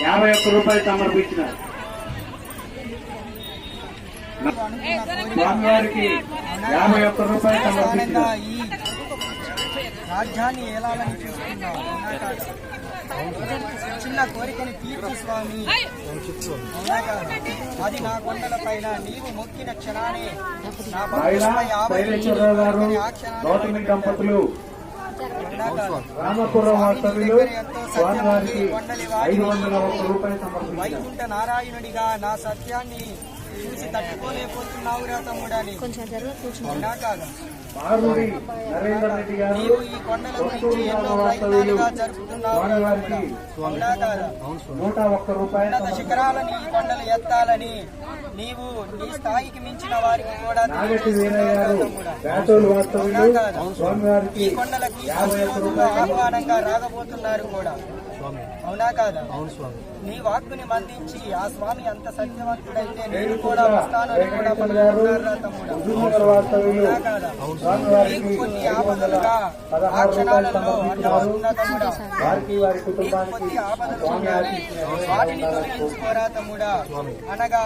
యాభై ఒక్క రూపాయలు సమర్పించినారు స్వామివారికి యాభై ఒక్క రూపాయలు సమర్పించినారు రాజ్యాన్ని ఏలాలని చూస్తున్నావు? చిన్న కోరికని తీర్చు స్వామి? అది నా కొండల పైన నీవు మొక్కిన క్షణానే నా ఆయన భక్తులపై యాభై శైలేశ్వరరావు గారు కోరికని ఆ క్షణానే గౌతమి దంపతులు అవునా కాదా? రామపురం వాస్తవ్యులు స్వామివారికి ఐదు వందల ఒక్క రూపాయలు సమర్పించారు వైకుంఠ నారాయణుడిగా నా సత్యాన్ని చూసి తట్టుకోలేకపోతున్నావురా నీవు. ఈ కొండల గురించి ఎన్నో ప్రయత్నాలుగా జరుపుతున్నావు ఉన్నత శిఖరాలని ఈ కొండలు ఎత్తాలని నీవు నీ స్థాయికి మించిన వారికి కూడా తమ్ముడా. ఈ కొండలకి ఆహ్వానంగా రాగబోతున్నారు కూడా. అవునా కాదా? నీ వాక్కుని మందించి ఆ స్వామి అంత సత్యవంతుడైతే నేను కూడా వస్తానని కూడా అవునా కాదా? స్వామివారికి నీకు కొన్ని ఐదు వందల ఆపదలుగా ఆ క్షణాలలో అడ్డవస్తున్నా తమ్ముడా. నీకు ఆపదలు. వాటిని తొలగించుకోరా తమ్ముడా. అనగా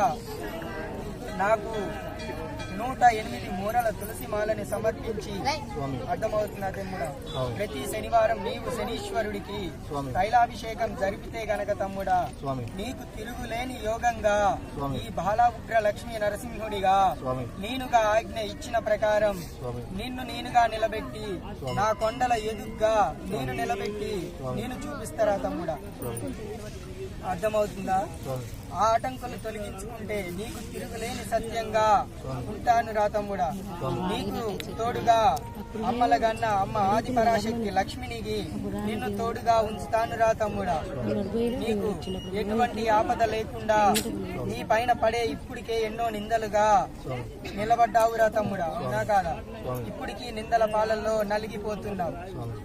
నాకు నూట ఎనిమిది మూరల తులసి మాలని సమర్పించి అర్థమవుతున్నా తమ్ముడా. ప్రతి శనివారం నీవు శనీశ్వరుడికి తైలాభిషేకం జరిపితే గనక తమ్ముడా నీకు తిరుగులేని యోగంగా ఈ బాలా ఉగ్ర లక్ష్మీ నరసింహుడిగా నేనుగా ఆజ్ఞ ఇచ్చిన ప్రకారం నిన్ను నేనుగా నిలబెట్టి నా కొండల ఎదుగ్గా నేను నిలబెట్టి నేను చూపిస్తారా తమ్ముడా? అర్థమవుతుందా? ఆ ఆటంకులు తొలగించుకుంటే నీకు తిరుగులేని సత్యంగా ఉంటాను రా తమ్ముడా. నీకు తోడుగా అమ్మల గన్న అమ్మ ఆది పరాశక్తి లక్ష్మినికి నిన్ను తోడుగా ఉంచుతాను రా తమ్ముడా. నీకు ఎటువంటి ఆపద లేకుండా నీ పైన పడే ఇప్పటికే ఎన్నో నిందలుగా నిలబడ్డావురా తమ్ముడా. అవునా కాదా? ఇప్పటికీ నిందల పాలల్లో నలిగిపోతున్నావు.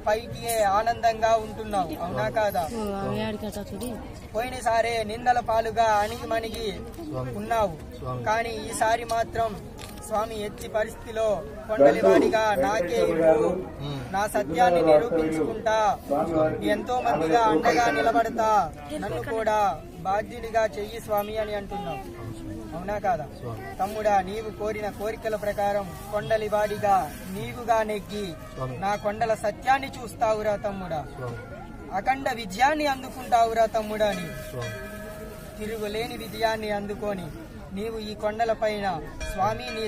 పైకి ఆనందంగా ఉంటున్నావు. అవునా కాదా? పోయినసారే నిందల పాలుగా అణిగి మణిగి ఉన్నావు. కానీ ఈసారి మాత్రం స్వామి ఎత్తి పరిస్థితిలో కొండలివాడిగా నాకే ఇవ్వు. నా సత్యాన్ని నిరూపించుకుంటా. ఎంతో మందిగా అండగా నిలబడతా. నన్ను కూడా బాధ్యుడిగా చెయ్యి స్వామి అని అంటున్నావు. అవునా కాదా? తమ్ముడా నీవు కోరిన కోరికల ప్రకారం కొండలివాడిగా నీవుగా నెగ్గి నా కొండల సత్యాన్ని చూస్తావురా తమ్ముడా. అఖండ విజయాన్ని అందుకుంటావురా తమ్ముడా అని తిరుగులేని విజయాన్ని అందుకొని నీవు ఈ కొండలపైన స్వామి నీ